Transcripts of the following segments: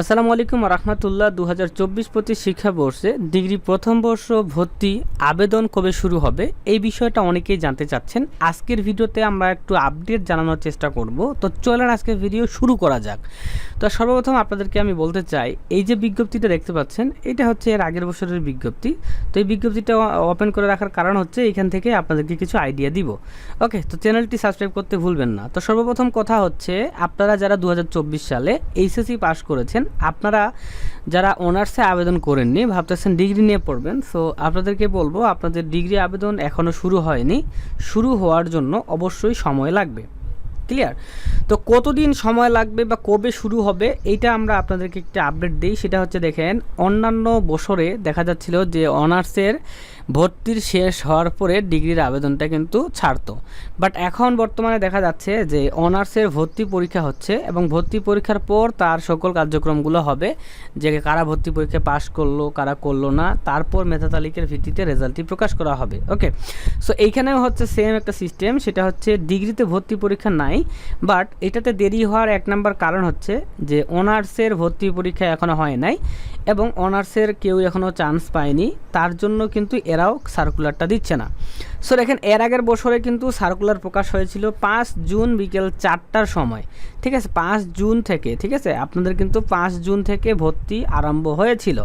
আসসালামু আলাইকুম রহমতুল্লাহ দু হাজার চব্বিশ পঁচিশ শিক্ষাবর্ষে ডিগ্রি প্রথম বর্ষ ভর্তি আবেদন কবে শুরু হবে? এই বিষয়টা অনেকেই জানতে চাচ্ছেন। আজকের ভিডিওতে আমরা একটু আপডেট জানানোর চেষ্টা করব। তো চলেন আজকের ভিডিও শুরু করা যাক। তো সর্বপ্রথম আপনাদেরকে আমি বলতে চাই, এই যে বিজ্ঞপ্তিটা দেখতে পাচ্ছেন, এটা হচ্ছে এর আগের বছরের বিজ্ঞপ্তি। তো এই বিজ্ঞপ্তিটা ওপেন করে রাখার কারণ হচ্ছে এখান থেকে আপনাদেরকে কিছু আইডিয়া দিব। ওকে তো চ্যানেলটি সাবস্ক্রাইব করতে ভুলবেন না। তো সর্বপ্রথম কথা হচ্ছে, আপনারা যারা দু হাজার চব্বিশ সালে এইচএসসি পাস করেছেন আপনারা যারা অনার্সে আবেদন করেননি, ভাবতেছেন ডিগ্রি নিয়ে পড়বেন সো আপনাদেরকে বলব, আপনাদের ডিগ্রি আবেদন এখনও শুরু হয়নি। শুরু হওয়ার জন্য অবশ্যই সময় লাগবে। ক্লিয়ার তো কতদিন সময় লাগবে বা কবে শুরু হবে, এইটা আমরা আপনাদেরকে একটা আপডেট দিই। সেটা হচ্ছে দেখেন, অন্যান্য বছরে দেখা যাচ্ছিল যে অনার্সের ভর্তির শেষ হওয়ার পরে ডিগ্রির আবেদনটা কিন্তু ছাড়তো। বাট এখন বর্তমানে দেখা যাচ্ছে যে অনার্সের ভর্তি পরীক্ষা হচ্ছে এবং ভর্তি পরীক্ষার পর তার সকল কার্যক্রমগুলো হবে। যে কারা ভর্তি পরীক্ষা পাশ করল, কারা করল না, তারপর মেধা তালিকার ভিত্তিতে রেজাল্টটি প্রকাশ করা হবে। ওকে সো এইখানেও হচ্ছে সেম একটা সিস্টেম সেটা হচ্ছে ডিগ্রিতে ভর্তি পরীক্ষা নাই বাট এটাতে দেরি হওয়ার এক নাম্বার কারণ হচ্ছে যে অনার্সের ভর্তি পরীক্ষা এখনও হয় নাই এবং অনার্সের কেউ এখনও চান্স পায়নি, তার জন্য কিন্তু এরাও সার্কুলারটা দিচ্ছে না। সো দেখেন, এর আগের বছরে কিন্তু সার্কুলার প্রকাশ হয়েছিল পাঁচ জুন বিকেল চারটার সময়, ঠিক আছে? পাঁচ জুন থেকে, ঠিক আছে? আপনাদের কিন্তু পাঁচ জুন থেকে ভর্তি আরম্ভ হয়েছিল।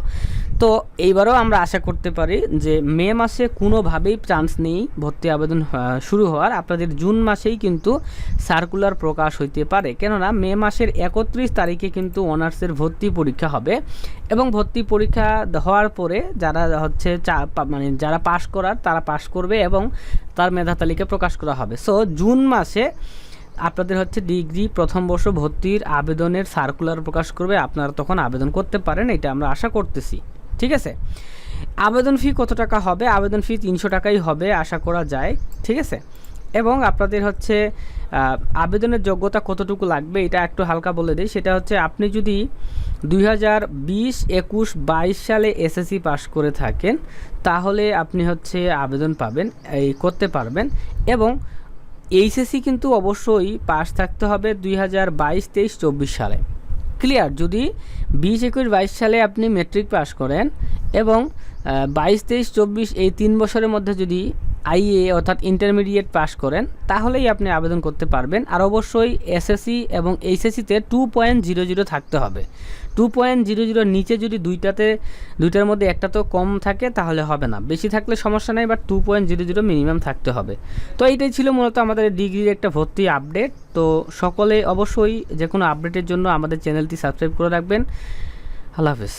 তো এইবারও আমরা আশা করতে পারি যে মে মাসে কোনোভাবেই চান্স নেই ভর্তি আবেদন শুরু হওয়ার। আপনাদের জুন মাসেই কিন্তু সার্কুলার প্রকাশ হইতে পারে। কেননা মে মাসের একত্রিশ তারিখে কিন্তু অনার্সের ভর্তি পরীক্ষা হবে এবং ভর্তি পরীক্ষা হওয়ার পরে যারা হচ্ছে চা- মানে যারা পাশ করার তারা পাশ করবে এবং তার মেধা তালিকা প্রকাশ করা হবে। সো জুন মাসে আপনাদের হচ্ছে ডিগ্রি প্রথম বর্ষ ভর্তির আবেদনের সার্কুলার প্রকাশ করবে। আপনারা তখন আবেদন করতে পারেন, এটা আমরা আশা করতেছি। ঠিক আছে? আবেদন ফি কত টাকা হবে? আবেদন ফি তিনশো টাকাই হবে, আশা করা যায়, ঠিক আছে? এবং আপনাদের হচ্ছে আবেদনের যোগ্যতা কতটুকু লাগবে এটা একটু হালকা বলে দিই। সেটা হচ্ছে আপনি যদি দুই হাজার বিশ একুশ বাইশ সালে এসএসসি পাশ করে থাকেন, তাহলে আপনি হচ্ছে আবেদন পাবেন, এই করতে পারবেন। এবং এইচএসসি কিন্তু অবশ্যই পাস থাকতে হবে দুই হাজার বাইশ তেইশ চব্বিশ সালে। ক্লিয়ার যদি বিশ, একুশ, বাইশ সালে আপনি মেট্রিক পাস করেন এবং বাইশ, তেইশ, চব্বিশ এই তিন বছরের মধ্যে যদি আইএ অর্থাৎ ইন্টারমিডিয়েট পাস করেন, তাহলেই আপনি আবেদন করতে পারবেন। আর অবশ্যই এসএসসি এবং এইচএসসিতে টু পয়েন্ট জিরো জিরো থাকতে হবে। টু পয়েন্ট জিরো জিরোর নিচে যদি দুইটাতে, দুইটার মধ্যে একটা তো কম থাকে, তাহলে হবে না। বেশি থাকলে সমস্যা নেই but two point zero zero minimum থাকতে হবে। তো এইটাই ছিল মূলত আমাদের ডিগ্রির একটা ভর্তি আপডেট তো সকলে অবশ্যই যে কোনো আপডেটের জন্য আমাদের চ্যানেলটি সাবস্ক্রাইব করে রাখবেন। আল্লাহ হাফেজ।